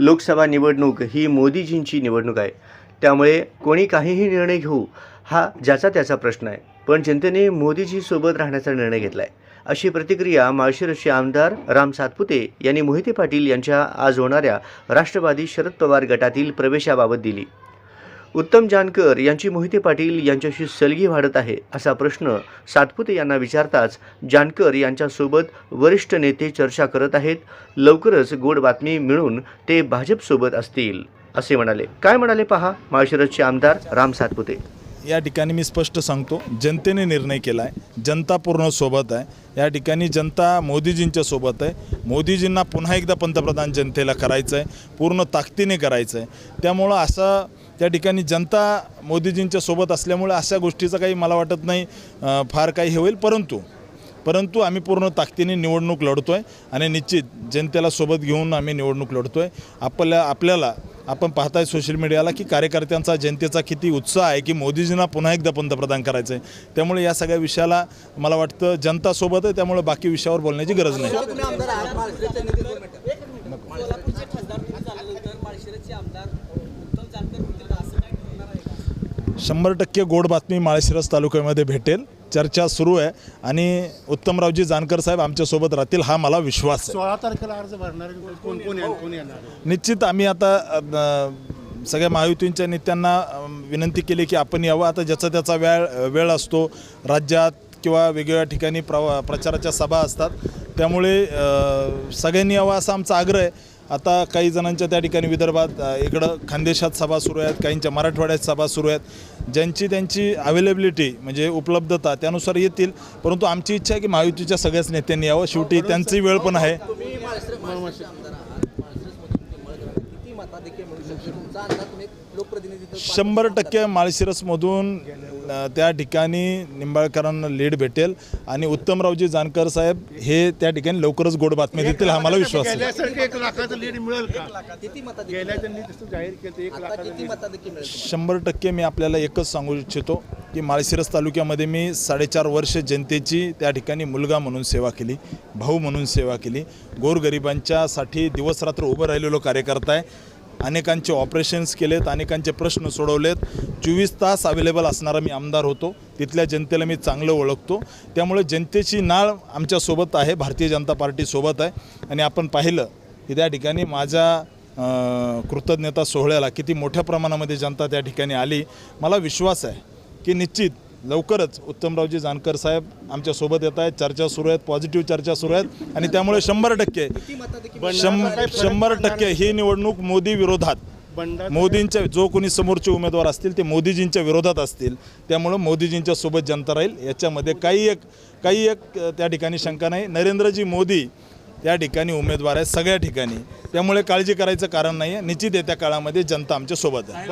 लोकसभा निवडणूक ही मोदीजींची निवडणूक आहे. त्यामुळे कोणी काहीही निर्णय घेऊ हा ज्याचा त्याचा प्रश्न आहे. पण जनतेने मोदीजीसोबत राहण्याचा निर्णय घेतला आहे अशी प्रतिक्रिया माळशिरसचे आमदार राम सातपुते यांनी मोहिते पाटील यांच्या आज होणाऱ्या राष्ट्रवादी शरद पवार गटातील प्रवेशाबाबत दिली. उत्तम जानकर यांची मोहिते पाटील यांच्याशी सलगी वाढत आहे असा प्रश्न सातपुते यांना विचारताच जानकर यांच्यासोबत वरिष्ठ नेते चर्चा करत आहेत. लवकरच गोड बातमी मिळून ते भाजपसोबत असतील असे म्हणाले. काय म्हणाले पहा माळशिरसचे आमदार राम सातपुते. या ठिकाणी मी स्पष्ट सांगतो जनतेने निर्णय केला आहे जनता पूर्ण सोबत आहे. या ठिकाणी जनता मोदीजींच्या सोबत आहे. मोदीजींना पुन्हा एकदा पंतप्रधान जनतेला करायचं आहे पूर्ण ताकदीने करायचं आहे त्यामुळं असं त्या ठिकाणी जनता मोदीजींच्या सोबत असल्यामुळे अशा गोष्टीचं काही मला वाटत नाही फार काही हे होईल. परंतु परंतु आम्ही पूर्ण ताकदीने निवडणूक लढतो आहे आणि निश्चित जनतेला सोबत घेऊन आम्ही निवडणूक लढतो आहे आपल्या आपल्याला आपण पाहताय सोशल मीडियाला की कार्यकर्त्यांचा जनतेचा किती उत्साह आहे की मोदीजींना पुन्हा एकदा पंतप्रधान करायचं आहे त्यामुळे या सगळ्या विषयाला मला वाटतं जनता सोबत आहे त्यामुळे बाकी विषयावर बोलण्याची गरज नाही. आमदार शंभर टक्के गोड बातमी माळशिरस तालुक्यामध्ये भेटेल. चर्चा सुरू आहे आणि उत्तमरावजी जानकर साहेब आमच्यासोबत राहतील हा मला विश्वास आहे. सोळा तारखेला अर्ज भरणार कोण कोण येणार कोण येणार निश्चित आम्ही आता अ, सगळ्या महायुतींच्या नेत्यांना अ, विनंती केली की आपण यावं. आता ज्याचा त्याचा वेळ वेळ असतो राज्यात किंवा वेगवेगळ्या ठिकाणी प्र प्रचाराच्या सभा असतात. त्यामुळे अ, सगळ्यांनी यावं असा आमचा आग्रह आहे. आता काही जणांच्या त्या ठिकाणी विदर्भात इकडं खानदेशात सभा सुरू आहेत काहींच्या मराठवाड्यात सभा सुरू आहेत. ज्यांची त्यांची अवेलेबिलिटी म्हणजे उपलब्धता त्यानुसार येतील. परंतु आमची इच्छा आहे की महायुतीच्या सगळ्याच नेत्यांनी यावं. शेवटी त्यांची वेळ पण आहे तुम्ही माळशिरस माळशिरसचे आमदार आहात माळशिरसमधून तुम्ही मळगरात किती मताधिक्य मिळू शकते. तुमचा अंदाज तुम्ही एक लोकप्रतिनिधी शंभर टक्के माळशिरसमधून त्या ठिकाणी निंबाळकरांना लीड भेटेल. आणि उत्तमरावजी जानकर साहेब हे त्या ठिकाणी लवकरच गोड बातमी देतील हा मला विश्वास आहे. गेल्यासारखं एक लाखाचं लीड मिळेल का? किती मताधिक्य गेल्या त्यांनी तसं जाहीर केलं एक आता लाखाचं किती मताधिक्य मिळेल शंभर टक्के मी आपल्याला एकच सांगू इच्छितो की माळशिरस तालुक्यामध्ये मी साडेचार वर्ष जनतेची त्या ठिकाणी मुलगा म्हणून सेवा केली भाऊ म्हणून सेवा केली. गोरगरिबांच्यासाठी दिवसरात्र उभं राहिलेलो कार्यकर्ता आहे. अनेकांचे ऑपरेशन्स केलेत अनेकांचे प्रश्न सोडवलेत. चोवीस तास अवेलेबल असणारा मी आमदार होतो. तिथल्या जनतेला मी चांगलं ओळखतो. त्यामुळे जनतेची नाळ आमच्यासोबत आहे भारतीय जनता पार्टीसोबत आहे. आणि आपण पाहिलं की त्या ठिकाणी माझ्या कृतज्ञता सोहळ्याला किती मोठ्या प्रमाणामध्ये जनता त्या ठिकाणी आली. मला विश्वास आहे की निश्चित लवकरच उत्तमरावजी जानकर साहेब आमच्यासोबत येत आहेत. चर्चा सुरू आहेत पॉझिटिव्ह चर्चा सुरू आहेत. आणि त्यामुळे शंभर टक्के शंभर टक्के ही निवडणूक मोदी विरोधात. मोदींच्या जो कोणी समोरचे उमेदवार असतील ते मोदीजींच्या विरोधात असतील. त्यामुळं मोदीजींच्या सोबत जनता राहील. याच्यामध्ये काही एक काही एक त्या ठिकाणी शंका नाही. नरेंद्रजी मोदी त्या ठिकाणी उमेदवार आहेत सगळ्या ठिकाणी. त्यामुळे काळजी करायचं कारण नाही आहे निश्चित येत्या काळामध्ये जनता आमच्यासोबत आहे.